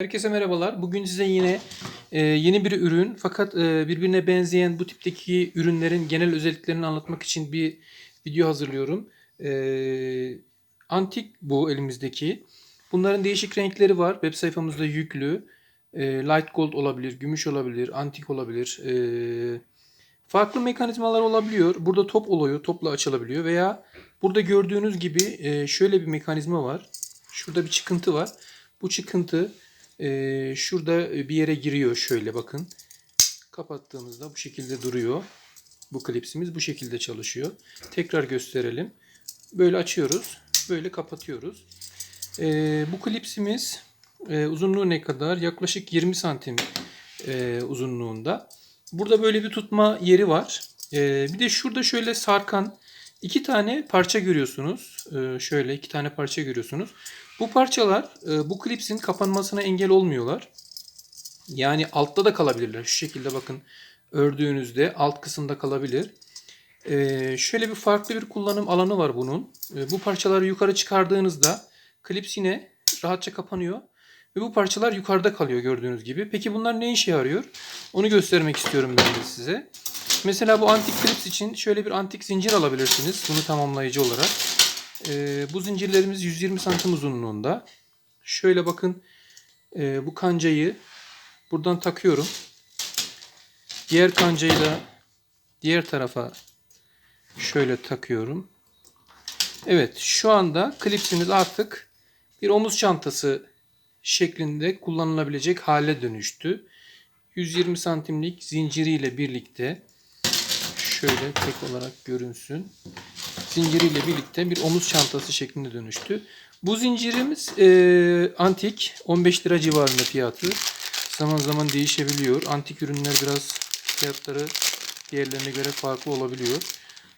Herkese merhabalar. Bugün size yine e, yeni bir ürün fakat e, birbirine benzeyen bu tipteki ürünlerin genel özelliklerini anlatmak için bir video hazırlıyorum. E, antik bu elimizdeki. Bunların değişik renkleri var. Web sayfamızda yüklü. E, light gold olabilir, gümüş olabilir, antik olabilir. E, farklı mekanizmalar olabiliyor. Burada top oluyor, topla açılabiliyor veya burada gördüğünüz gibi e, şöyle bir mekanizma var. Şurada bir çıkıntı var. Bu çıkıntı ee, şurada bir yere giriyor şöyle bakın. Kapattığımızda bu şekilde duruyor. Bu klipsimiz bu şekilde çalışıyor. Tekrar gösterelim. Böyle açıyoruz. Böyle kapatıyoruz. Ee, bu klipsimiz e, uzunluğu ne kadar? Yaklaşık 20 santim e, uzunluğunda. Burada böyle bir tutma yeri var. Ee, bir de şurada şöyle sarkan iki tane parça görüyorsunuz. Ee, şöyle iki tane parça görüyorsunuz. Bu parçalar e, bu klipsin kapanmasına engel olmuyorlar. Yani altta da kalabilirler. Şu şekilde bakın ördüğünüzde alt kısımda kalabilir. Ee, şöyle bir farklı bir kullanım alanı var bunun. Ee, bu parçaları yukarı çıkardığınızda klips yine rahatça kapanıyor. Ve bu parçalar yukarıda kalıyor gördüğünüz gibi. Peki bunlar ne işe yarıyor? Onu göstermek istiyorum ben de size. Mesela bu antik klips için şöyle bir antik zincir alabilirsiniz. Bunu tamamlayıcı olarak. Ee, bu zincirlerimiz 120 santim uzunluğunda. Şöyle bakın e, bu kancayı buradan takıyorum. Diğer kancayı da diğer tarafa şöyle takıyorum. Evet şu anda klipsimiz artık bir omuz çantası şeklinde kullanılabilecek hale dönüştü. 120 santimlik zinciriyle birlikte şöyle tek olarak görünsün zinciriyle birlikte bir omuz çantası şeklinde dönüştü. Bu zincirimiz e, antik. 15 lira civarında fiyatı. Zaman zaman değişebiliyor. Antik ürünler biraz fiyatları diğerlerine göre farklı olabiliyor.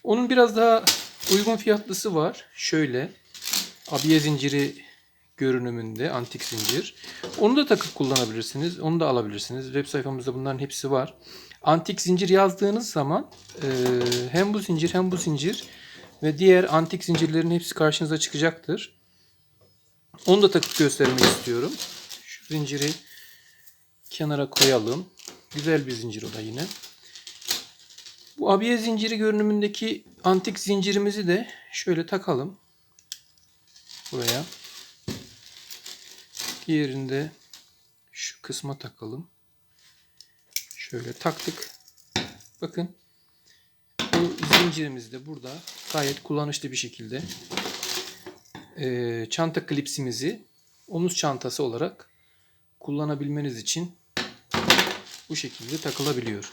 Onun biraz daha uygun fiyatlısı var. Şöyle abiye zinciri görünümünde antik zincir. Onu da takıp kullanabilirsiniz. Onu da alabilirsiniz. Web sayfamızda bunların hepsi var. Antik zincir yazdığınız zaman e, hem bu zincir hem bu zincir ve diğer antik zincirlerin hepsi karşınıza çıkacaktır. Onu da takıp göstermek istiyorum. Şu zinciri kenara koyalım. Güzel bir zincir o da yine. Bu abiye zinciri görünümündeki antik zincirimizi de şöyle takalım. Buraya. Diğerinde şu kısma takalım. Şöyle taktık. Bakın bu zincirimiz de burada gayet kullanışlı bir şekilde e, çanta klipsimizi omuz çantası olarak kullanabilmeniz için bu şekilde takılabiliyor.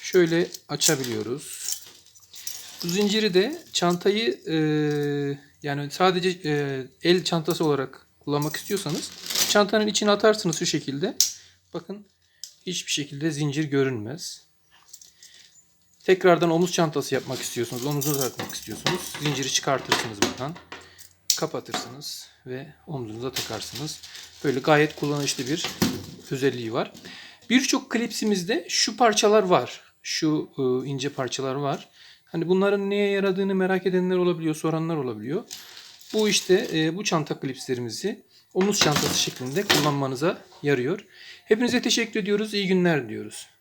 Şöyle açabiliyoruz. Bu zinciri de çantayı e, yani sadece e, el çantası olarak kullanmak istiyorsanız çantanın içine atarsınız şu şekilde. Bakın hiçbir şekilde zincir görünmez. Tekrardan omuz çantası yapmak istiyorsunuz. Omuzunuza takmak istiyorsunuz. Zinciri çıkartırsınız buradan. Kapatırsınız ve omuzunuza takarsınız. Böyle gayet kullanışlı bir özelliği var. Birçok klipsimizde şu parçalar var. Şu e, ince parçalar var. Hani bunların neye yaradığını merak edenler olabiliyor, soranlar olabiliyor. Bu işte e, bu çanta klipslerimizi omuz çantası şeklinde kullanmanıza yarıyor. Hepinize teşekkür ediyoruz. İyi günler diyoruz.